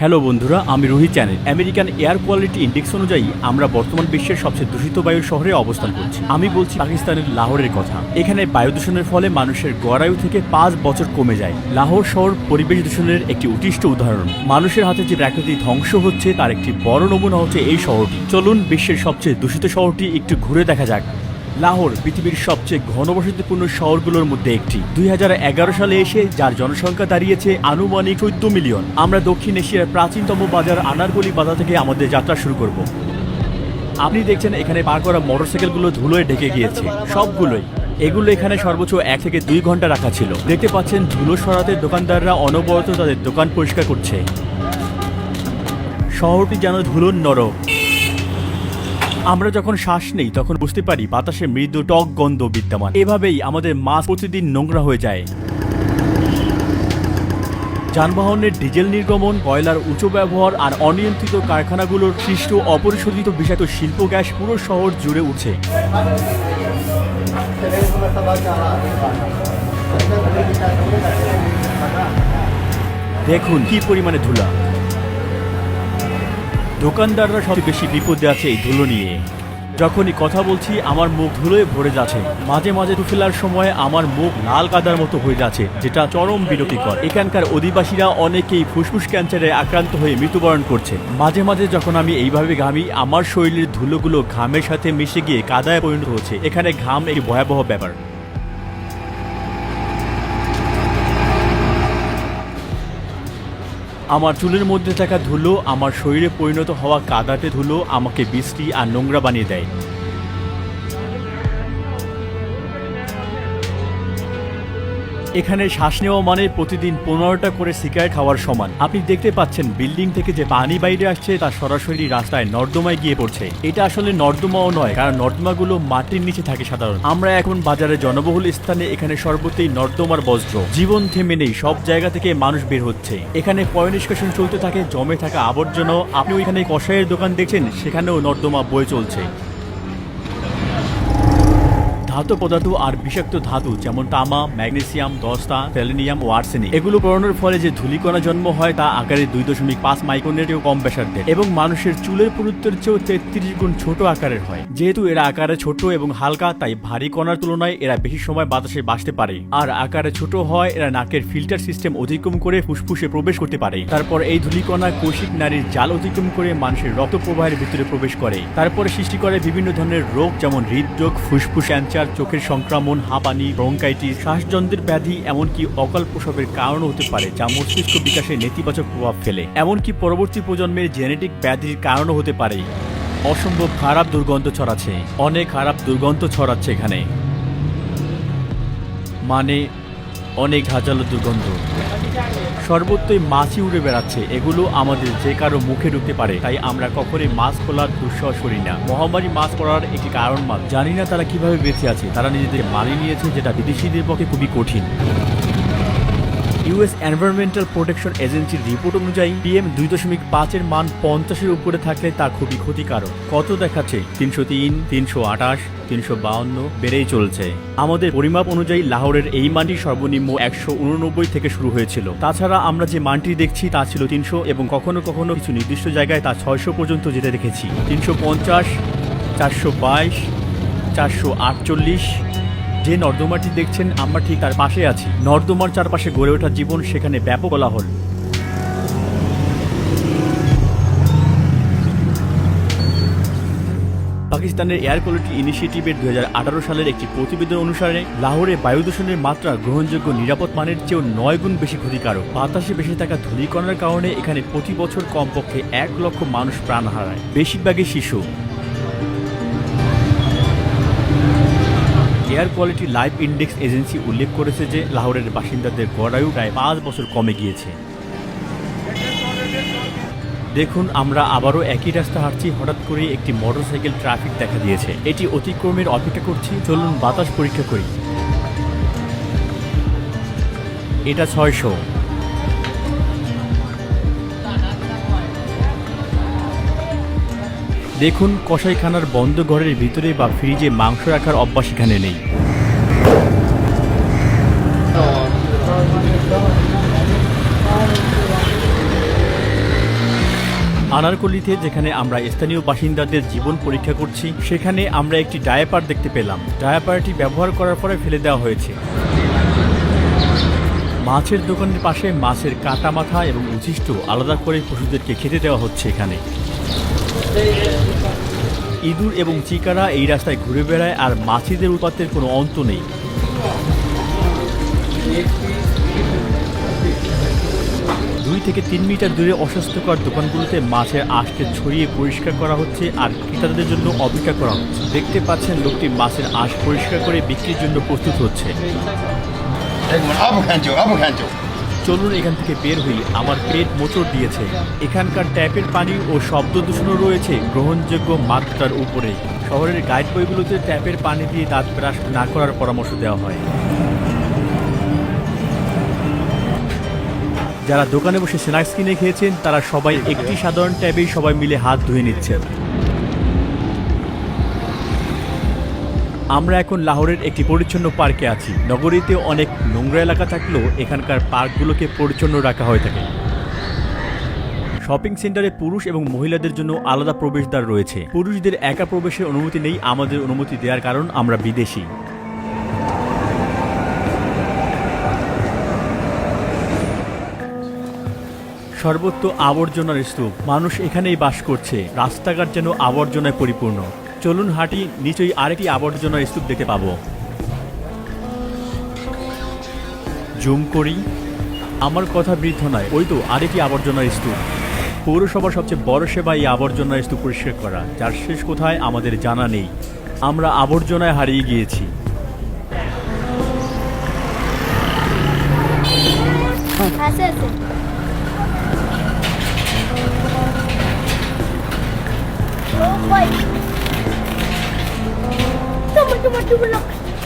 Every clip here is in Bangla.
হ্যালো বন্ধুরা, আমি Rohit channel. American air quality index অনুযায়ী আমরা বর্তমান বিশ্বের সবচেয়ে দূষিত বায়ু শহরে অবস্থান করছি। আমি বলছি পাকিস্তানের লাহোরের কথা। এখানে বায়ু দূষণের ফলে মানুষের গড়ায়ু থেকে পাঁচ বছর কমে যায়। লাহোর শহর পরিবেশ দূষণের একটি উৎকৃষ্ট উদাহরণ। মানুষের হাতে যে প্রাকৃতিক ধ্বংস হচ্ছে, তার একটি বড় নমুনা হচ্ছে এই শহরটি। চলুন বিশ্বের সবচেয়ে দূষিত শহরটি একটু ঘুরে দেখা যাক। লাহোর, পৃথিবীর সবচেয়ে ঘনবসতিপূর্ণ শহরগুলোর মধ্যে একটি। দুই হাজার এগারো সালে এসে যার জনসংখ্যা দাঁড়িয়েছে আনুমানিক চোদ্দ মিলিয়ন। আমরা দক্ষিণ এশিয়ার প্রাচীনতম বাজার আনারগলি বাজার থেকে আমাদের যাত্রা শুরু করব। আপনি দেখছেন এখানে পার করা মোটরসাইকেলগুলো ধুলোয় ঢেকে গিয়েছে। সবগুলোই। এগুলো এখানে সর্বোচ্চ এক থেকে দুই ঘণ্টা রাখা ছিল। দেখতে পাচ্ছেন ধুলো সরাতে দোকানদাররা অনবরত তাদের দোকান পরিষ্কার করছে। শহরটি যেন ধুলোর নরক। আমরা যখন শ্বাস নেই, তখন বুঝতে পারি বাতাসে মৃদু টক গন্ধ বিদ্যমান। এভাবেই আমাদের মাছ প্রতিদিন নোংরা হয়ে যায়। যানবাহনের ডিজেল নির্গমন, কয়লার উঁচু ব্যবহার আর অনিয়ন্ত্রিত কারখানাগুলোর সৃষ্ট অপরিশোধিত বিষাক্ত শিল্প গ্যাস পুরো শহর জুড়ে উঠছে। দেখুন কি পরিমাণে ধুলা। দোকানদাররা সবচেয়ে বেশি বিপদে আছে এই ধুলো নিয়ে। যখনই কথা বলছি, আমার মুখ ধুলোয় ভরে যাচ্ছে। মাঝে মাঝে টু ফেলার সময় আমার মুখ লাল কাদার মতো হয়ে যাচ্ছে, যেটা চরম বিরক্তিকর এখানকার অধিবাসীরা অনেকেই ফুসফুস ক্যান্সারে আক্রান্ত হয়ে মৃত্যুবরণ করছে। মাঝে মাঝে যখন আমি এইভাবে ঘামি, আমার শরীরের ধুলোগুলো ঘামের সাথে মিশে গিয়ে কাদায় পরিণত হচ্ছে। এখানে ঘাম একটি ভয়াবহ ব্যাপার। আমার চুলের মধ্যে থাকা ধুলো, আমার শরীরে পরিণত হওয়া কাদাতে ধুলো আমাকে বৃষ্টি আর নোংরা বানিয়ে দেয়। এখানে শ্বাস নেওয়া মানে প্রতিদিন পনেরোটা করে সিগারেট খাওয়ার সমান। আপনি দেখতে পাচ্ছেন বিল্ডিং থেকে যে পানি বাইরে আসছে, তা সরাসরি রাস্তায় নর্দমায় গিয়ে পড়ছে। এটা আসলে নর্দমাও নয়, কারণ নর্দমাগুলো মাটির নিচে থাকে সাধারণ আমরা এখন বাজারে জনবহুল স্থানে এখানে সর্বত্রই নর্দমার বজ্র। জীবন থেমে নেই, সব জায়গা থেকে মানুষ বের হচ্ছে। এখানে পয় নিষ্কাশন চলতে থাকে, জমে থাকা আবর্জনা আপনি ওইখানে কষাইয়ের দোকান দেখছেন, সেখানেও নর্দমা বয়ে চলছে। ধাতু পদার্থ আর বিষাক্ত ধাতু, যেমন তামা, ম্যাগনেসিয়াম, দস্তা, সেলেনিয়াম ও আর্সেনিক। এগুলো পড়ানোর ফলে যে ধূলিকণা জন্ম হয়, তা আকারে দুই দশমিক পাঁচ মাইক্রোনেরও কম ব্যাসার্ধের। এবং মানুষের চুলের পুরুত্বের চেয়েও তেত্রিশ গুণ ছোট আকারের হয়। যেহেতু এরা আকারে ছোট এবং হালকা, তাই ভারী কণার তুলনায় এরা বেশি সময় বাতাসে বাঁচতে পারে। আর আকারে ছোট হয়, এরা নাকের ফিল্টার সিস্টেম অতিক্রম করে ফুসফুসে প্রবেশ করতে পারে। তারপর এই ধূলিকণা কৌশিক নারীর জাল অতিক্রম করে মানুষের রক্ত প্রবাহের ভিতরে প্রবেশ করে। তারপরে সৃষ্টি করে বিভিন্ন ধরনের রোগ, যেমন হৃদরোগ, ফুসফুস, ক্যান্সার চোখের সংক্রমণ, হাঁপানি, ব্রঙ্কাইটিস, শ্বাসযন্ত্রের ব্যাধি, এমনকি অকাল প্রসবের কারণ হতে পারে যা মস্তিষ্ক বিকাশে নেতিবাচক প্রভাব ফেলে। এমনকি পরবর্তী প্রজন্মের জেনেটিক ব্যাধির কারণও হতে পারে। অসম্ভব খারাপ দুর্গন্ধ ছড়াচ্ছে। অনেক খারাপ দুর্গন্ধ ছড়াচ্ছে এখানে। মানে অনেক হাজালো দুর্গন্ধ। সর্বত্রই মাছই উড়ে বেড়াচ্ছে। এগুলো আমাদের যে কারও মুখে ঢুকতে পারে। তাই আমরা কখনোই মাছ খোলার দুঃসাহস করি না। মহামারী মাছ পড়ার একটি কারণ মাছ জানি না তারা কীভাবে বেঁচে আছে। তারা নিজেদের মানিয়ে নিয়েছে, যেটা বিদেশিদের পক্ষে খুবই কঠিন। ইউএস এনভায়রনমেন্টাল প্রোটেকশন এজেন্সির রিপোর্ট অনুযায়ী পিএম দুই দশমিক পাঁচের মান পঞ্চাশের উপরে থাকলে তা খুবই ক্ষতিকারক। কত দেখাচ্ছে? তিনশো তিন, তিনশো আঠাশ, তিনশো বাউন্ন, বেড়েই চলছে। আমাদের পরিমাপ অনুযায়ী লাহোরের এই মানটি সর্বনিম্ন একশো উননব্বই থেকে শুরু হয়েছিল। তাছাড়া আমরা যে মানটি দেখছি তা ছিল তিনশো এবং কখনো কখনো কিছু নির্দিষ্ট জায়গায় তা ছয়শো পর্যন্ত যেতে দেখেছি। তিনশো পঞ্চাশ, চারশো বাইশ, চারশো আটচল্লিশ যে নর্দমাটি দেখছেন, আমরা ঠিক তার পাশে আছি। নর্দমার চারপাশে গড়ে ওঠা জীবন সেখানে ব্যাপক কোলাহল। পাকিস্তানের এয়ার কোয়ালিটি ইনিশিয়েটিভের দুই হাজার সালের একটি প্রতিবেদন অনুসারে, লাহোরে বায়ু দূষণের মাত্রা গ্রহণযোগ্য নিরাপদ মানের চেয়েও নয় গুণ বেশি ক্ষতিকারক। বাতাসে বেশি থাকা ধূলিকণার কারণে এখানে প্রতি বছর কমপক্ষে এক লক্ষ মানুষ প্রাণ হারায়। বেশিরভাগই শিশু। Air quality life index agency উল্লেখ করেছে যে লাহোরের বাসিন্দাদের গড়ায়ু প্রায় পাঁচ বছর কমে গিয়েছে। দেখুন, আমরা আবারও একই রাস্তা হাঁটছি, হঠাৎ করে একটি মোটরসাইকেল ট্রাফিক দেখা দিয়েছে। এটি অতিক্রমের অপেক্ষা করছি, চলুন বাতাস পরীক্ষা করি। এটা ছয়শো। দেখুন কষাইখানার বন্ধ ঘরের ভিতরে বা ফ্রিজে মাংস রাখার অভ্যাস এখানে নেই। আনারকলিতে যেখানে আমরা স্থানীয় বাসিন্দাদের জীবন পরীক্ষা করছি, সেখানে আমরা একটি ডায়াপার দেখতে পেলাম। ডায়াপারটি ব্যবহার করার পরে ফেলে দেওয়া হয়েছে। মাছের দোকানের পাশে মাছের কাটা মাথা এবং উচিষ্ট আলাদা করে পশুদেরকে খেতে দেওয়া হচ্ছে এখানে। ইঁদুর এবং চিকারা এই রাস্তায় ঘুরে বেড়ায়, আর মাছিদের উৎপাতের কোনো অন্ত নেই। দুই থেকে তিন মিটার দূরে অস্বাস্থ্যকর দোকানগুলোতে মাছের আঁশকে ছড়িয়ে পরিষ্কার করা হচ্ছে, আর ক্রেতাদের জন্য অপেক্ষা করা হচ্ছে। দেখতে পাচ্ছেন লোকটি মাছের আঁশ পরিষ্কার করে বিক্রির জন্য প্রস্তুত হচ্ছে। চলুন এখান থেকে বের হই। আমার পেট মোচড় দিয়েছে। এখানকার ট্যাপের পানি ও শব্দ দূষণও রয়েছে গ্রহণযোগ্য মাত্রার উপরে। শহরের গাইড বইগুলোতে ট্যাপের পানি দিয়ে দাঁত ব্রাশ না করার পরামর্শ দেওয়া হয়। যারা দোকানে বসে স্ন্যাক্স কিনে খেয়েছেন, তারা সবাই একটি সাধারণ ট্যাবেই সবাই মিলে হাত ধুয়ে নিচ্ছেন। আমরা এখন লাহোরের একটি পরিচ্ছন্ন পার্কে আছি। নগরীতে অনেক নোংরা এলাকা থাকলেও এখানকার পার্কগুলোকে পরিচ্ছন্ন রাখা হয়ে থাকে। শপিং সেন্টারে পুরুষ এবং মহিলাদের জন্য আলাদা প্রবেশদ্বার রয়েছে। পুরুষদের একা প্রবেশের অনুমতি নেই, আমাদের অনুমতি দেওয়ার কারণ আমরা বিদেশি। সর্বত্র আবর্জনার স্তূপ। মানুষ এখানেই বাস করছে। রাস্তাঘাট যেন আবর্জনায় পরিপূর্ণ। চলুন হাঁটি নিচয়ই আরেকটি আবর্জনার স্তূপ দেখতে পাবো। জুম করি। আমার কথা বৃদ্ধ নয়, ওই তো আরেকটি আবর্জনার স্তূপ। পৌরসভার সবচেয়ে বড় সেবা এই আবর্জনার স্তূপ পরিষ্কার করা, যার শেষ কোথায় আমাদের জানা নেই। আমরা আবর্জনায় হারিয়ে গিয়েছি। আছে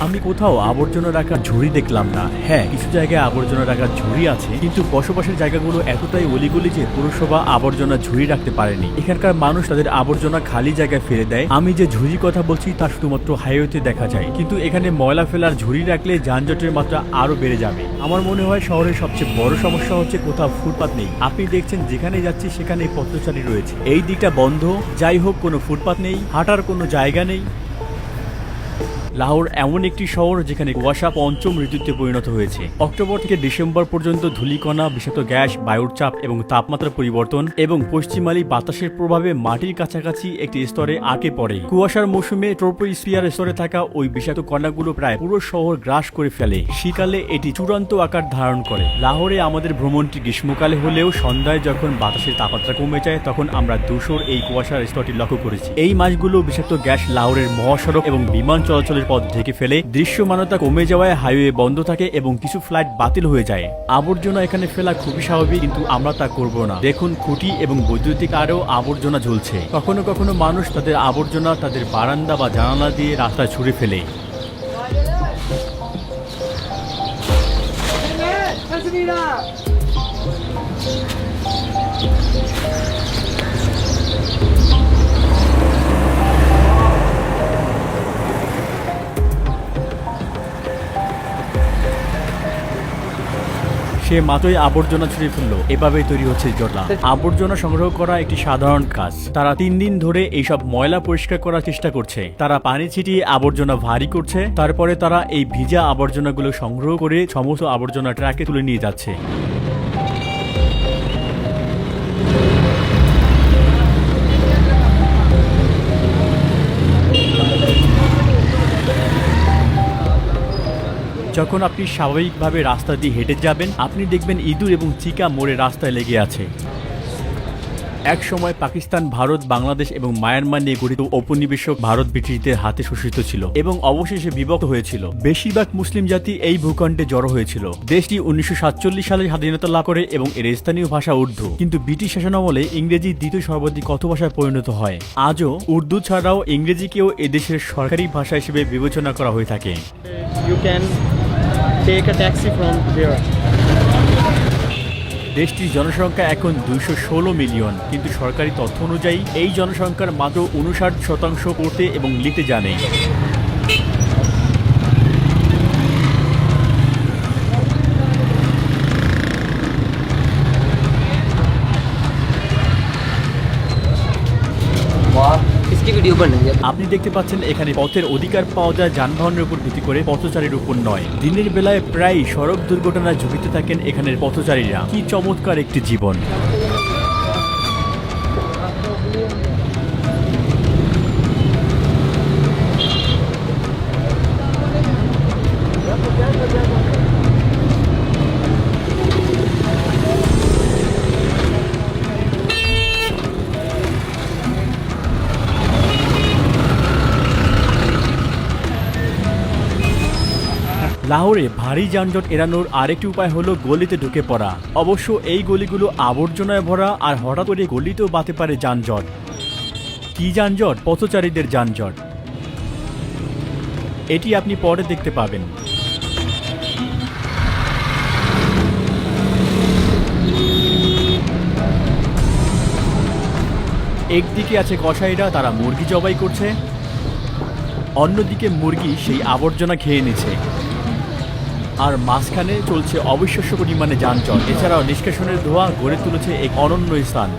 আমি কোথাও আবর্জনা রাখার ঝুড়ি দেখলাম না। হ্যাঁ কিছু জায়গায় আবর্জনা রাখার ঝুড়ি আছে, কিন্তু বসবাসের জায়গাগুলো এতটাই অলিগলি যে পুরসভা আবর্জনা ঝুড়ি রাখতে পারেনি। এখানকার মানুষ তাদের আবর্জনা খালি জায়গায় ফেলে দেয়। আমি যে ঝুড়ি কথা বলছি তা শুধুমাত্র হাইওয়েতে দেখা যায়। কিন্তু এখানে ময়লা ফেলার ঝুড়ি রাখলে যানজটের মাত্রা আরও বেড়ে যাবে। আমার মনে হয় শহরের সবচেয়ে বড় সমস্যা হচ্ছে কোথাও ফুটপাত নেই। আপনি দেখছেন যেখানে যাচ্ছি সেখানে পথচারী রয়েছে। এই দিকটা বন্ধ। যাই হোক, কোনো ফুটপাত নেই। হাঁটার কোনো জায়গা নেই। লাহোর এমন একটি শহর যেখানে কুয়াশা পঞ্চম ঋতুতে পরিণত হয়েছে। অক্টোবর থেকে ডিসেম্বর পর্যন্ত ধূলিকণা, বিষাক্ত গ্যাস, বায়ুর চাপ এবং তাপমাত্রা পরিবর্তন এবং পশ্চিমালি বাতাসের প্রভাবে মাটির কাছাকাছি একটি স্তরে আটকে পড়ে। কুয়াশার মৌসুমে ট্রোপোস্ফিয়ার স্তরে থাকা ওই বিষাক্ত কণাগুলো প্রায় পুরো শহর গ্রাস করে ফেলে। শীতকালে এটি চূড়ান্ত আকার ধারণ করে। লাহোরে আমাদের ভ্রমণটি গ্রীষ্মকালে হলেও সন্ধ্যায় যখন বাতাসের তাপমাত্রা কমে যায়, তখন আমরা ধূসর এই কুয়াশার স্তরটি লক্ষ্য করেছি। এই মাসগুলো বিষাক্ত গ্যাস লাহোরের মহাসড়ক এবং বিমান চলাচলের পথ ঢেকে ফেলে দৃশ্যমানতা কমে যাওয়ায় হাইওয়ে বন্ধ থাকে এবং কিছু ফ্লাইট বাতিল হয়ে যায় আবর্জনা এখানে ফেলা খুবই স্বাভাবিক কিন্তু আমরা তা করব না দেখুন খুঁটি এবং বৈদ্যুতিক আরও আবর্জনা ঝুলছে কখনো কখনো মানুষ তাদের আবর্জনা তাদের বারান্দা বা জানালা দিয়ে রাস্তায় ছুঁড়ে ফেলে সে মাত্রই আবর্জনা ছুঁড়ে ফেলল। এভাবেই তৈরি হচ্ছে জটলা আবর্জনা সংগ্রহ করা একটি সাধারণ কাজ। তারা তিন দিন ধরে এইসব ময়লা পরিষ্কার করার চেষ্টা করছে। তারা পানি ছিটিয়ে আবর্জনা ভারী করছে। তারপরে তারা এই ভিজা আবর্জনাগুলো সংগ্রহ করে সমস্ত আবর্জনা ট্রাকে তুলে নিয়ে যাচ্ছে। যখন আপনি স্বাভাবিকভাবে রাস্তা দিয়ে হেঁটে যাবেন, আপনি দেখবেন ইঁদুর এবং চিকা মোড়ে রাস্তায় লেগে আছে। এক সময় পাকিস্তান, ভারত, বাংলাদেশ এবং মায়ানমার নিয়ে গঠিত ঔপনিবেশক ভারত ব্রিটিশদের হাতে শোষিত ছিল এবং অবশেষে বিভক্ত হয়েছিল। বেশিরভাগ মুসলিম জাতি এই ভূখণ্ডে জড়ো হয়েছিল। দেশটি উনিশশো সাতচল্লিশ সালে স্বাধীনতা লাভ করে এবং এর স্থানীয় ভাষা উর্দু। কিন্তু ব্রিটিশ শাসনামলে ইংরেজি দ্বিতীয় সর্বাধিক কথ ভাষায় পরিণত হয়। আজও উর্দু ছাড়াও ইংরেজিকেও এদেশের সরকারি ভাষা হিসেবে বিবেচনা করা হয়ে থাকে। You can take a taxi from there. দেশটির জনসংখ্যা এখন দুইশো ষোলো মিলিয়ন, কিন্তু সরকারি তথ্য অনুযায়ী এই জনসংখ্যার মাত্র উনষাট শতাংশ পড়তে এবং লিখতে জানে। इसकी वीडियो बनेंगे আপনি দেখতে পাচ্ছেন এখানে পথের অধিকার পাওয়া যায় যানবাহনের উপর ভিত্তি করে পথচারীর উপর নয় দিনের বেলায় প্রায় সড়ক দুর্ঘটনায় ঝুঁকিতে থাকেন এখানের পথচারীরা কি চমৎকার একটি জীবন লাহোরে ভারী যানজট এড়ানোর আরেকটি উপায় হলো গলিতে ঢুকে পড়া। অবশ্য এই গলিগুলো আবর্জনায় ভরা আর হঠাৎ করে গলিতেও বাতে পারে যানজট। কি যানজট? পথচারীদের যানজট। এটি আপনি পরে দেখতে পাবেন। একদিকে আছে কসাইরা, তারা মুরগি জবাই করছে। অন্যদিকে মুরগি সেই আবর্জনা খেয়ে নিচ্ছে। আর মাঝখানে চলছে অবিশ্বাস্য পরিমাণে যানজট। এছাড়াও নিষ্কাশনের ধোঁয়া গড়ে তুলেছে এক অনন্য স্থান।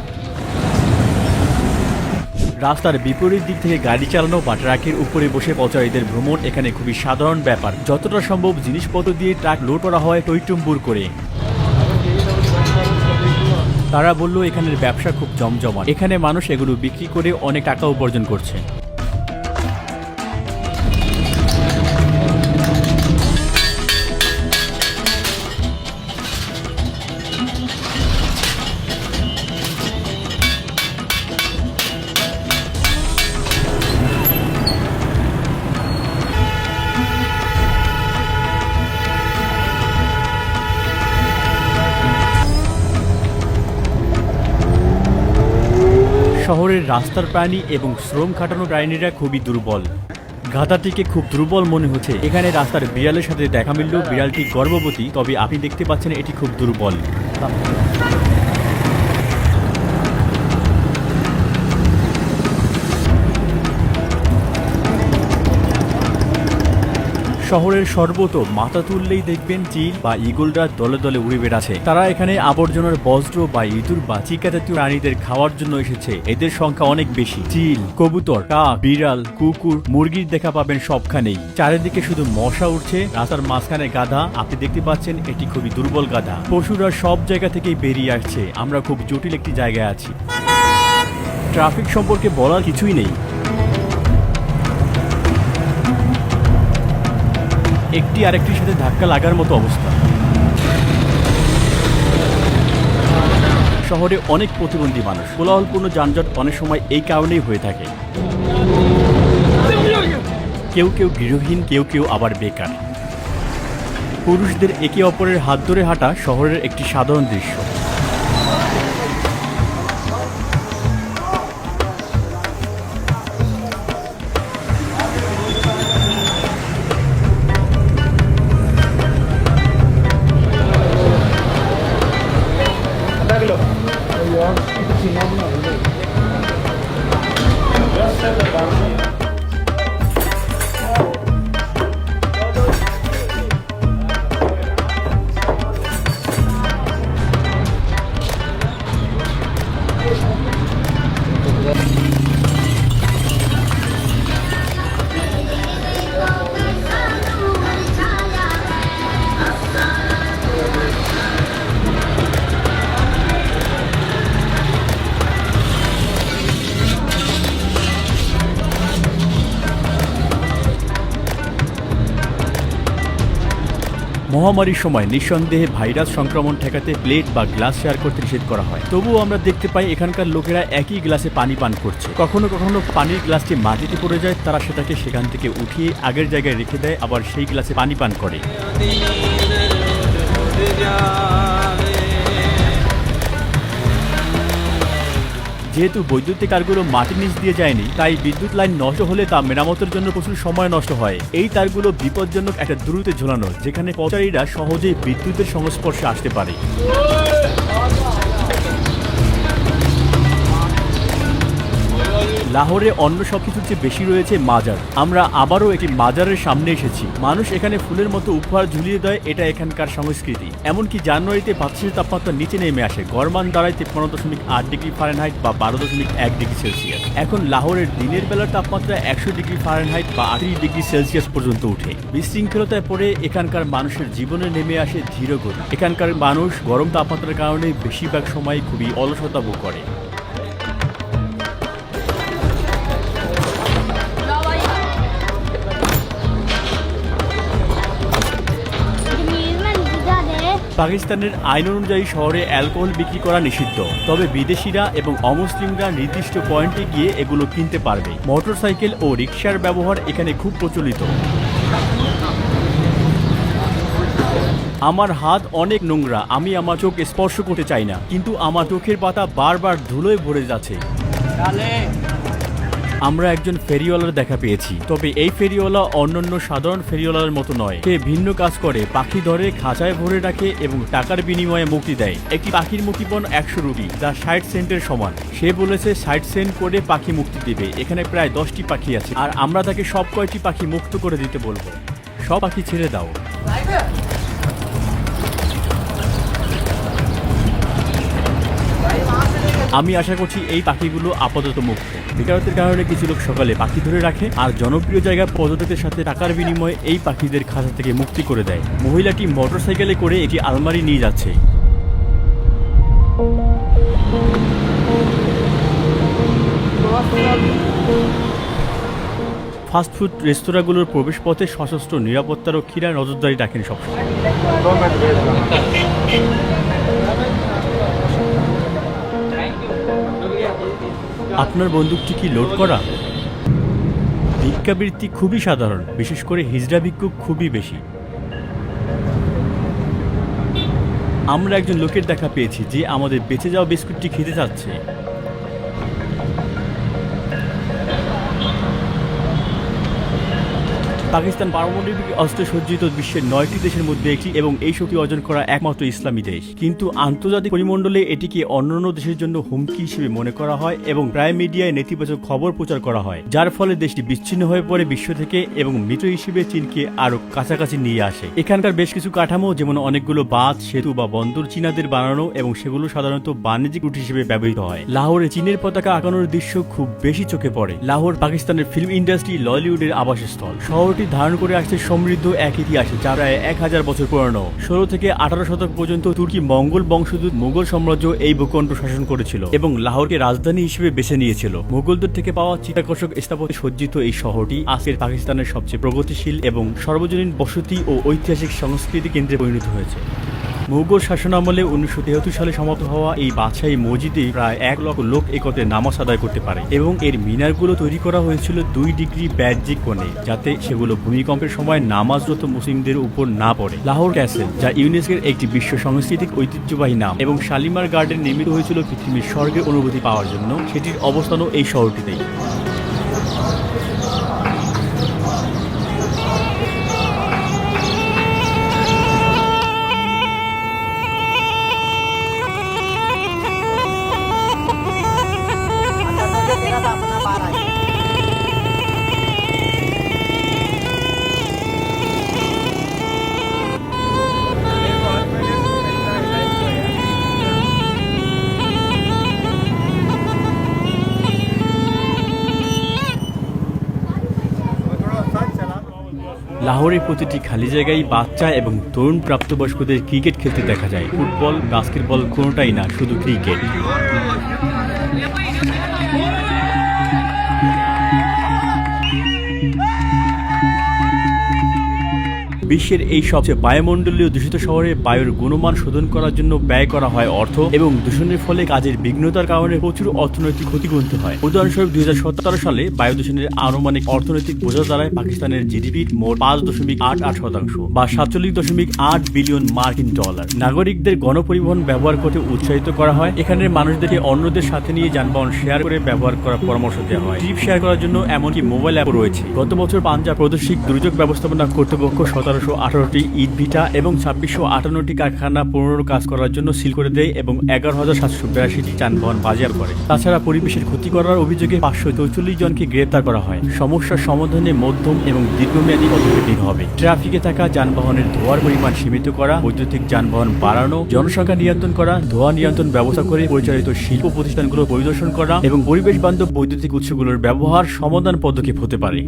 রাস্তার বিপরীত দিক থেকে গাড়ি চালানো বা ট্রাকের উপরে বসে পথচারীদের ভ্রমণ এখানে খুবই সাধারণ ব্যাপার। যতটা সম্ভব জিনিসপত্র দিয়ে ট্রাক লোড করা হয় টইটুম্বুর করে। তারা বলল, এখানের ব্যবসা খুব জমজমাট। এখানে মানুষ এগুলো বিক্রি করে অনেক টাকা উপার্জন করছে। শহরের রাস্তার প্রাণী এবং শ্রম খাটানো প্রাণীরা খুবই দুর্বল। গাধাটিকে খুব দুর্বল মনে হচ্ছে। এখানে রাস্তার বিড়ালের সাথে দেখা মিলল বিড়ালটি গর্ভবতী, তবে আপনি দেখতে পাচ্ছেন এটি খুব দুর্বল। শহরের সর্বত মাথা তুললেই দেখবেন চিল বা ইগলরা দলে দলে উড়ে বেড়াচ্ছে। তারা এখানে আবর্জনার বজ্র বা ইঁদুর বা চিকা জাতীয় প্রাণীদের খাওয়ার জন্য এসেছে। এদের সংখ্যা অনেক বেশি। চিল, কবুতর, কাক, বিড়াল, কুকুর, মুরগির দেখা পাবেন সবখানেই। চারিদিকে শুধু মশা উঠছে রাস্তার মাঝখানে গাধা। আপনি দেখতে পাচ্ছেন, এটি খুবই দুর্বল গাধা। পশুরা সব জায়গা থেকেই বেরিয়ে আসছে। আমরা খুব জটিল একটি জায়গায় আছি। ট্রাফিক সম্পর্কে বলার কিছুই নেই। একটি আরেকটির সাথে ধাক্কা লাগার মতো অবস্থা। শহরে অনেক প্রতিবন্ধী মানুষ। কোলাহলপূর্ণ যানজট অনেক সময় এই কারণেই হয়ে থাকে। কেউ কেউ গৃহহীন, কেউ কেউ আবার বেকার। পুরুষদের একে অপরের হাত ধরে হাঁটা শহরের একটি সাধারণ দৃশ্য। মহামারীর সময় নিঃসন্দেহে ভাইরাস সংক্রমণ ঠেকাতে প্লেট বা গ্লাস শেয়ার করতে নিষেধ করা হয়। তবুও আমরা দেখতে পাই এখানকার লোকেরা একই গ্লাসে পানি পান করছে। কখনো কখনো পানির গ্লাসটি মাটিতে পড়ে যায়, তারা সেটাকে সেখান থেকে উঠিয়ে আগের জায়গায় রেখে দেয়, আবার সেই গ্লাসে পানি পান করে। যেহেতু বৈদ্যুতিক তারগুলো মাটির নিচ দিয়ে যায়নি, তাই বিদ্যুৎ লাইন নষ্ট হলে তা মেরামতের জন্য প্রচুর সময় নষ্ট হয়। এই তারগুলো বিপজ্জনক একটা দূরত্বে ঝোলানো, যেখানে পচারীরা সহজেই বিদ্যুতের সংস্পর্শে আসতে পারে। লাহোরে অন্য সবকিছুর চেয়ে বেশি রয়েছে মাজার। আমরা আবারও একটি মাজারের সামনে এসেছি। মানুষ এখানে ফুলের মতো উপহার ঝুলিয়ে দেয় এটা এখানকার সংস্কৃতি। এমনকি জানুয়ারিতে বাতাসের তাপমাত্রা নিচে নেমে আসে। গরমান দাঁড়ায় তিপ্পান্ন দশমিক আট ডিগ্রি ফারেনহাইট বা বারো দশমিক এক ডিগ্রি সেলসিয়াস। এখন লাহোরের দিনের বেলার তাপমাত্রা একশো ডিগ্রি ফারেনহাইট বা আটত্রিশ ডিগ্রি সেলসিয়াস পর্যন্ত উঠে বিশৃঙ্খলতায় পড়ে এখানকার মানুষের জীবনে নেমে আসে ধীর গতি এখানকার মানুষ গরম তাপমাত্রার কারণে বেশিরভাগ সময় খুবই অলসতা ভোগ করে। পাকিস্তানের আইন অনুযায়ী শহরে অ্যালকোহল বিক্রি করা নিষিদ্ধ। তবে বিদেশিরা এবং অমুসলিমরা নির্দিষ্ট পয়েন্টে গিয়ে এগুলো কিনতে পারবে। মোটরসাইকেল ও রিক্সার ব্যবহার এখানে খুব প্রচলিত। আমার হাত অনেক নোংরা, আমি আমার চোখ স্পর্শ করতে চাই না, কিন্তু আমার চোখের পাতা বারবার ধুলোয় ভরে যাচ্ছে। আমরা একজন ফেরিওয়ালার দেখা পেয়েছি। তবে এই ফেরিওয়ালা অন্যান্য সাধারণ ফেরিওয়ালার মতো নয়। সে ভিন্ন কাজ করে, পাখি ধরে, খাঁচায় ভরে রাখে এবং টাকার বিনিময়ে মুক্তি দেয়। একটি পাখির মুক্তিপণ একশো রুপি, যা ষাট সেন্টের সমান। সে বলেছে, ষাট সেন্ট করে পাখি মুক্তি দেবে। এখানে প্রায় দশটি পাখি আছে। আর আমরা তাকে সব কয়টি পাখি মুক্ত করে দিতে বলব। সব পাখি ছেড়ে দাও। আমি আশা করছি এই পাখিগুলো আপাতত মুক্ত। বেকারত্বের কারণে কিছু লোক সকালে পাখি ধরে রাখে আর জনপ্রিয় জায়গা পর্যটকের সাথে টাকার বিনিময়ে এই পাখিদের খাঁচা থেকে মুক্তি করে দেয়। মহিলাটি মোটরসাইকেলে করে একটি আলমারি নিয়ে যাচ্ছে। ফাস্টফুড রেস্তোরাঁগুলোর প্রবেশপথে সশস্ত্র নিরাপত্তারক্ষীরা নজরদারি রাখেন সবসময়। আপনার বন্দুকটি কি লোড করা? ভিক্ষাবৃত্তি খুবই সাধারণ, বিশেষ করে হিজড়া ভিক্ষুক খুবই বেশি। আমরা একজন লোকের দেখা পেয়েছি যে আমাদের বেঁচে যাওয়া বিস্কুটটি খেতে চাচ্ছে। পাকিস্তান পারমাণবিক অস্ত্রে সজ্জিত বিশ্বের নয়টি দেশের মধ্যে একটি এবং এই শক্তি অর্জন করা একমাত্র ইসলামী দেশ। কিন্তু আন্তর্জাতিক পরিমণ্ডলে এটিকে অন্যান্য দেশের জন্য হুমকি হিসেবে মনে করা হয় এবং প্রায় মিডিয়ায় নেতিবাচক খবর প্রচার করা হয়, যার ফলে দেশটি বিচ্ছিন্ন হয়ে পড়ে বিশ্ব থেকে এবং মৃত হিসেবে চীনকে আরও কাছাকাছি নিয়ে আসে। এখানকার বেশ কিছু কাঠামো, যেমন অনেকগুলো বাঁধ, সেতু বা বন্দর চীনাদের বানানো এবং সেগুলো সাধারণত বাণিজ্যিক রুট হিসেবে ব্যবহৃত হয়। লাহোরে চীনের পতাকা আঁকানোর দৃশ্য খুব বেশি চোখে পড়ে। লাহোর পাকিস্তানের ফিল্ম ইন্ডাস্ট্রি ললিউডের আবাসস্থল। শহরটি ধারণ করে আসছে সমৃদ্ধ এক ইতিহাস, যা প্রায় এক হাজার বছর পুরনো। ষোলো থেকে আঠারো শতক পর্যন্ত তুর্কি মঙ্গল বংশদূত মুঘল সাম্রাজ্য এই ভূখণ্ড শাসন করেছিল এবং লাহোরকে রাজধানী হিসেবে বেছে নিয়েছিল। মুঘলদের থেকে পাওয়া চিত্তাকর্ষক স্থাপত্যে সজ্জিত এই শহরটি আজকের পাকিস্তানের সবচেয়ে প্রগতিশীল এবং সর্বজনীন বসতি ও ঐতিহাসিক সংস্কৃতি কেন্দ্রে পরিণত হয়েছে। মুঘল শাসনামলে উনিশশো তেহাত্তর সালে সমাপ্ত হওয়া এই বাদশাহী মসজিদে প্রায় এক লক্ষ লোক একত্রে নামাজ আদায় করতে পারে এবং এর মিনারগুলো তৈরি করা হয়েছিল দুই ডিগ্রি ব্যাজিক কোণে, যাতে সেগুলো ভূমিকম্পের সময় নামাজরত মুসলিমদের উপর না পড়ে। লাহোর ক্যাসেল, যা ইউনেস্কোর একটি বিশ্ব সাংস্কৃতিক ঐতিহ্যবাহী নাম এবং শালিমার গার্ডেন নির্মিত হয়েছিল পৃথিবীর স্বর্গের অনুভূতি পাওয়ার জন্য, সেটির অবস্থানও এই শহরটিতেই। লাহোরের প্রতিটি খালি জায়গায় বাচ্চা এবং তরুণ প্রাপ্তবয়স্কদের ক্রিকেট খেলতে দেখা যায়। ফুটবল, বাস্কেটবল কোনোটাই না, শুধু ক্রিকেট। বিশ্বের এই সবচেয়ে বায়ুমণ্ডলীয় দূষিত শহরে বায়ুর গুণমান শোধন করার জন্য ব্যয় করা হয় অর্থ এবং দূষণের ফলে কাজের বিঘ্নতার কারণে প্রচুর অর্থনৈতিক ক্ষতি হয়। উদাহরণস্বরূপ, দুই সালে বায়ু দূষণের আনুমানিক অর্থনৈতিক বোঝা দাঁড়ায় পাকিস্তানের জিডিপির মোট পাঁচ দশমিক আট আট শতাংশ বা সাতচল্লিশ দশমিক আট বিলিয়ন মার্কিন ডলার। নাগরিকদের গণপরিবহন ব্যবহার করতে উৎসাহিত করা হয়। এখানের মানুষদেরকে অন্যদের সাথে নিয়ে যানবাহন শেয়ার করে ব্যবহার করার পরামর্শ দেওয়া হয়। ট্রিপ শেয়ার করার জন্য এমনকি মোবাইল অ্যাপ রয়েছে। গত বছর পাঞ্জাব প্রাদেশিক দুর্যোগ ব্যবস্থাপনা কর্তৃপক্ষ সতেরো বারোশো আঠারোটি ইট ভিটা এবং ছাব্বিশশো আটান্নটি কারখানা পুনর কাজ করার জন্য সিল করে দেয় এবং এগারো হাজার সাতশো বিরাশিটি যানবাহন বাজার করে। তাছাড়া পরিবেশের ক্ষতি করার অভিযোগে পাঁচশো চৌচল্লিশ জনকে গ্রেপ্তার করা হয়। সমস্যার সমাধানে মধ্যম এবং দীর্ঘমেয়াদী পদক্ষেপ নিতে হবে। ট্রাফিকে থাকা যানবাহনের ধোয়ার পরিমাণ সীমিত করা, বৈদ্যুতিক যানবাহন বাড়ানো, জনসংখ্যা নিয়ন্ত্রণ করা, ধোঁয়া নিয়ন্ত্রণ ব্যবস্থা করে পরিচালিত শিল্প প্রতিষ্ঠানগুলো পরিদর্শন করা এবং পরিবেশ বান্ধব বৈদ্যুতিক উৎসগুলোর ব্যবহার সমাধান পদক্ষেপ হতে পারে।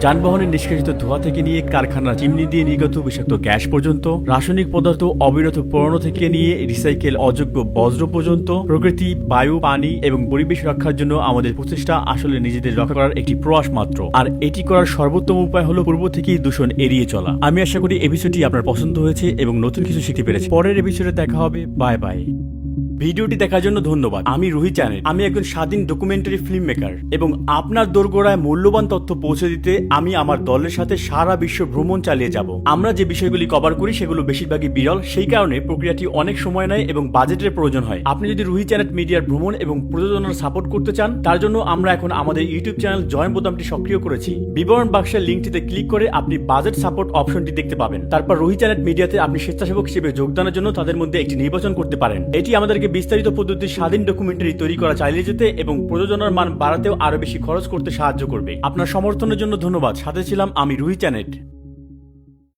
যানবাহনের নিষ্কাশিত ধোঁয়া থেকে নিয়ে কারখানার চিমনি দিয়ে নির্গত বিষাক্ত গ্যাস পর্যন্ত, রাসায়নিক পদার্থ অবিরত পুরনো থেকে নিয়ে রিসাইকেল অযোগ্য বজ্র পর্যন্ত, প্রকৃতি, বায়ু, পানি এবং পরিবেশ রক্ষার জন্য আমাদের প্রচেষ্টা আসলে নিজেদের রক্ষা করার একটি প্রয়াস মাত্র। আর এটি করার সর্বোত্তম উপায় হলো পূর্ব থেকেই দূষণ এড়িয়ে চলা। আমি আশা করি এপিসোডটি আপনার পছন্দ হয়েছে এবং নতুন কিছু শিখতে পেরেছি পরের এপিসোডে দেখা হবে। বাই বাই ভিডিওটি দেখার জন্য ধন্যবাদ। আমি রুহি চ্যানেল। আমি একজন স্বাধীন ডকুমেন্টারি ফিল্ম মেকার এবং আপনার দোরগোড়ায় মূল্যবান তথ্য পৌঁছে দিতে আমি আমার দলের সাথে সারা বিশ্ব ভ্রমণ চালিয়ে যাব। আমরা যে বিষয়গুলি কভার করি সেগুলো বেশিরভাগই বিরল। সেই কারণে প্রক্রিয়াটি অনেক সময় নেয় এবং বাজেটের প্রয়োজন হয়। আপনি যদি রুহি চ্যানেল মিডিয়ার ভ্রমণ এবং প্রযোজনার সাপোর্ট করতে চান, তার জন্য আমরা এখন আমাদের ইউটিউব চ্যানেল জয়েন বোতামটি সক্রিয় করেছি। বিবরণ বাক্সের লিঙ্কটিতে ক্লিক করে আপনি বাজেট সাপোর্ট অপশনটি দেখতে পাবেন। তারপর রুহি চ্যানেল মিডিয়াতে আপনি স্বেচ্ছাসেবক হিসেবে যোগদানের জন্য তাদের মধ্যে একটি নির্বাচন করতে পারেন। এটি আমাদেরকে বিস্তারিত পদ্ধতি স্বাধীন ডকুমেন্টারি তৈরি করা চালিয়ে যেতে এবং প্রযোজনার মান বাড়াতেও আরও বেশি খরচ করতে সাহায্য করবে। আপনার সমর্থনের জন্য ধন্যবাদ। সাথে ছিলাম আমি রুহি চ্যানেট।